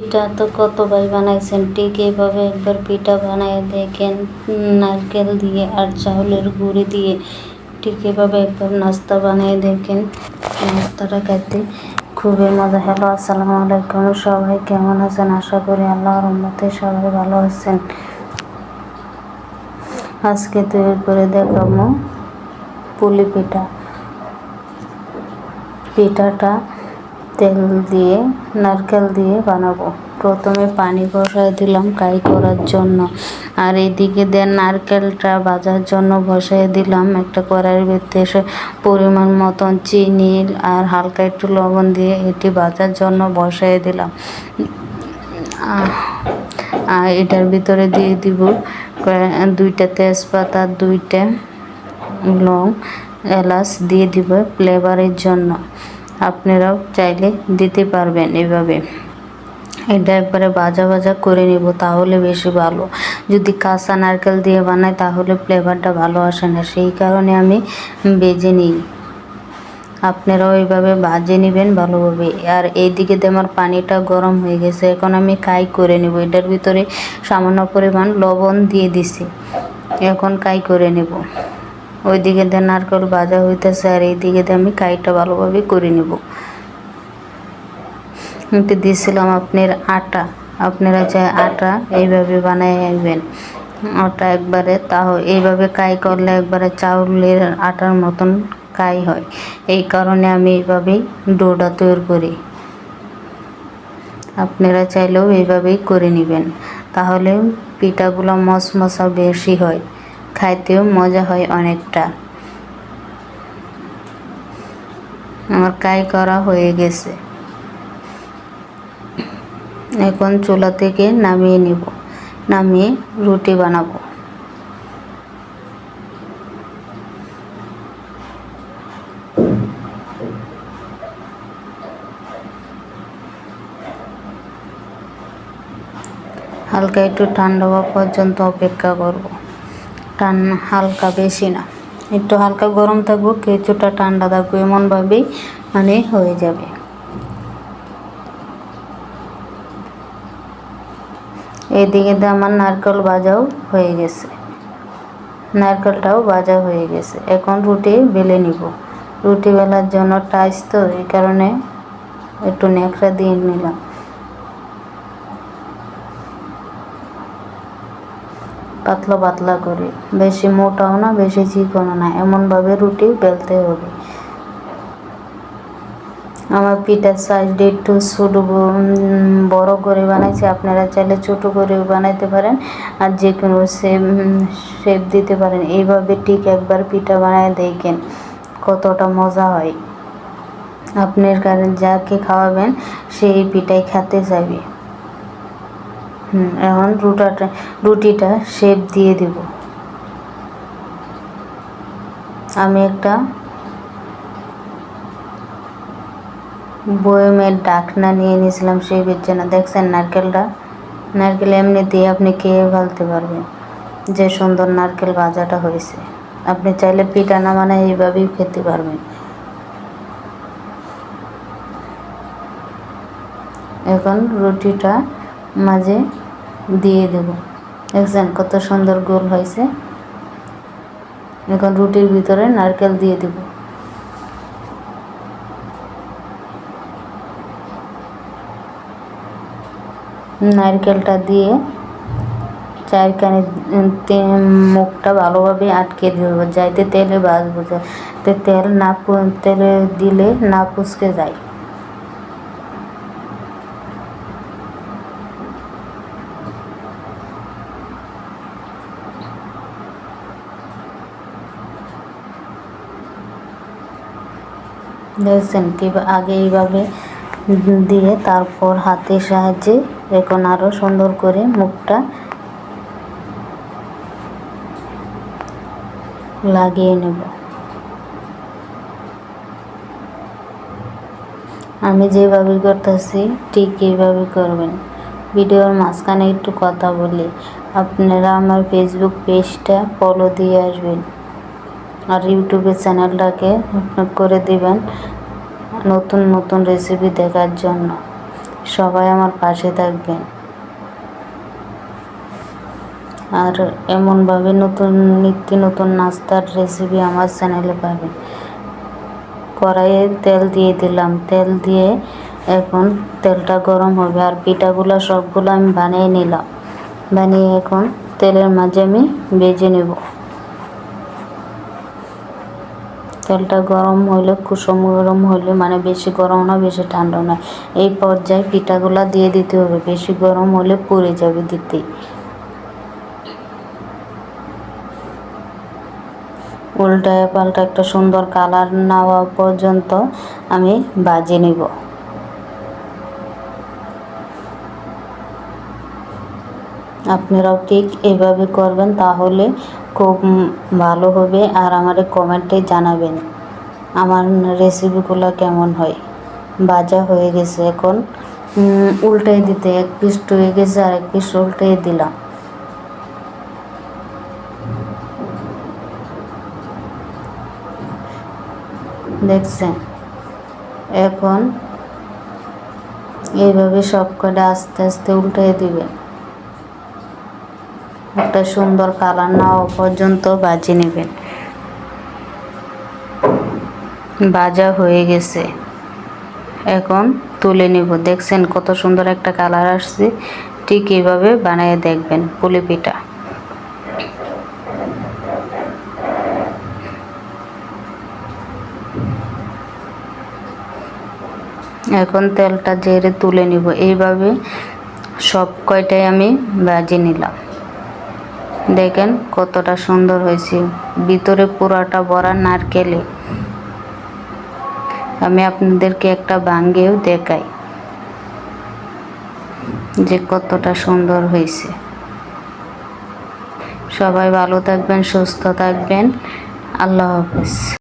পিঠা তো কত ভাই বানাইছেন? ঠিক এইভাবে একবার পিঠা বানায় দেখেন, নারকেল দিয়ে আর চাউলের গুঁড়ি দিয়ে। ঠিক এভাবে একবার নাস্তা বানিয়ে দেখেন, নাস্তাটা খেতে খুবই মজা। হলো আসসালামু আলাইকুম। সবাই কেমন আছেন? আশা করি আল্লাহর রহমতে সবাই ভালো আছেন। আজকে তৈরি করে দেখাবো পুলি পিঠা। পিঠাটা তেল দিয়ে, নারকেল দিয়ে বানাবো। প্রথমে পানি বসায় দিলাম কাই করার জন্য। আর এদিকে দেন নারকেলটা বাজার জন্য বসায় দিলাম একটা কড়াইয়ের ভিতরে পরিমাণ মতন চিনি আর হালকা একটু লবণ দিয়ে এটি বাজার জন্য বসায় দিলাম। আর এটার ভিতরে দিয়ে দিব দুইটা তেজপাতা, দুইটা লং, এলাচ দিয়ে দিব ফ্লেভারের জন্য। আপনারাও চাইলে দিতে পারবেন এভাবে। এটা একবারে ভাজা ভাজা করে নেব, তাহলে বেশি ভালো। যদি কাঁচা নারকেল দিয়ে বানাই, তাহলে ফ্লেভারটা ভালো আসে না। সেই কারণে আমি বেজে নিই। আপনারাও এইভাবে ভাজে নেবেন ভালোভাবে। আর এইদিকে আমার পানিটা গরম হয়ে গেছে, এখন আমি কাই করে নেব। এটার ভিতরে সামান্য পরিমাণ লবণ দিয়ে দিছি। এখন কাই করে নেব। ওইদিকে দিয়ে নারকেল ভাজা হইতেছে আর এইদিকে দিয়ে আমি কাইটা ভালোভাবে করে নেব। একটু দিয়েছিলাম আপনার আটা। আপনারা চাই আটা এইভাবে বানাই আনবেন, আটা একবারে তাও এইভাবে কাই করলে একবারে চাউলের আটার মতন কাই হয়। এই কারণে আমি এইভাবেই ডোটা তৈরি করি। আপনারা চাইলেও এইভাবেই করে নেবেন। তাহলে পিঠাগুলো মশমশা বেশি হয়। খাইতেও মজা হয় অনেকটা। আমার কাই করা হয়ে গেছে। এখন চুলা থেকে নামিয়ে নিব। নামিয়ে রুটি বানাবো। হালকা একটু ঠান্ডা হওয়া পর্যন্ত অপেক্ষা করব। টান হালকা বেশি না। একটু হালকা গরম থাকব কিছুটা ঠান্ডা থাকব এমনভাবেই মানে হয়ে যাবে। এদিকে আমার নারকেল ভাজাও হয়ে গেছে। নারকেলটাও ভাজা হয়ে গেছে। এখন রুটি বেলে নিব। রুটি বেলার জন্য টাইস তো, এই কারণে একটু নেকড়া দিয়ে নিলাম। পাতলা পাতলা করে। বেশি মোটাও না, বেশি চিকনও না, এমনভাবে রুটি বেলতে হবে। আমার পিঠার সাইজটা একটু ছোটো বড় করে বানাইছি, আপনারা চাইলে ছোটো করেও বানাইতে পারেন আর যে কোনো শেপ শেপ দিতে পারেন। এইভাবে ঠিক একবার পিঠা বানায় দেখেন কতটা মজা হয়। আপনার কারণ যাকে খাওয়াবেন সেই পিঠাই খেতে চাইবে। হুম, এখন রুটাটা, রুটিটা শেপ দিয়ে দেব। আমি একটা বয়মের ডাকনা নিয়ে নিয়েছিলাম সেই জন্য। দেখছেন নারকেলটা? নারকেল এমনি দিয়ে আপনি খেয়ে ফেলতে পারবেন। যে সুন্দর নারকেল ভাজাটা হয়েছে। আপনি চাইলে পিঠা না মানে এইভাবেই খেতে পারবেন। এখন রুটিটা মাঝে দিয়ে দেব। দেখছেন কত সুন্দর গোল হয়েছে। এখন রুটির ভিতরে নারকেল দিয়ে দেব। নারকেলটা দিয়ে চারখানে মুখটা ভালোভাবে আটকে দেব, যাইতে তেলে বাজবো যাতে তেল না তেলে দিলে না পুচকে যায়। দেখছেন কি আগে এইভাবে দিয়ে তারপর হাতের সাহায্যে এখন আরও সুন্দর করে মুখটা লাগিয়ে নেব। আমি যেভাবে করতেছি ঠিক এইভাবে করবেন। ভিডিওর মাঝখানে একটু কথা বলি। আপনারা আমার ফেসবুক পেজটা ফলো দিয়ে আসবেন। আর ইউটিউবের চ্যানেলটাকে করে দিবেন নতুন নতুন রেসিপি দেখার জন্য। সবাই আমার পাশে থাকবেন। আর এমনভাবে নতুন, নিত্য নতুন নাস্তার রেসিপি আমার চ্যানেলে পাবেন। কড়াইয়ে তেল দিয়ে দিলাম। তেল দিয়ে এখন তেলটা গরম হবে আর পিঠাগুলো সবগুলো আমি বানিয়ে নিলাম। বানিয়ে এখন তেলের মাঝে আমি ভেজে নেব। তেলটা গরম হইলে, কুসুম গরম হইলে মানে বেশি গরম না, বেশি ঠান্ডা না। এই পর্যায়ে পিঠাগুলা দিয়ে দিতে হবে। বেশি গরম হলে পুড়ে যাবে দিতে। উল্টায় পাল্টা একটা সুন্দর কালার নেওয়া পর্যন্ত আমি বাজে নিব। আপনারাও ঠিক এভাবে করবেন তাহলে খুব ভালো হবে আর আমাদের কমেন্টে জানাবেন। আমার রেসিপিগুলো কেমন হয়? বাজা হয়ে গেছে এখন। উল্টাই দিতে, এক পিস হয়ে গেছে আর এক পিস উল্টাই দিলাম। দেখছেন? এখন এইভাবে সব কটা আস্তে আস্তে উল্টে দিবেন একটা সুন্দর কালার না পর্যন্ত বাজি নেবেন। বাজা হয়ে গেছে। এখন তুলে নিব। দেখছেন কত সুন্দর একটা কালার আসছে। ঠিক এইভাবে বানিয়ে দেখবেন পুলি পিঠা এখন তেলটা জেরে তুলে নিব। এইভাবে সব কয়টাই আমি ভাজি নিলাম। দেখেন কতটা সুন্দর হয়েছে। ভিতরে পুরাটা বড়া নারকেলে। আমি আপনাদেরকে একটা ভাঙ্গেও দেখাই যে কতটা সুন্দর হয়েছে। সবাই ভালো থাকবেন, সুস্থ থাকবেন। আল্লাহ হাফিজ।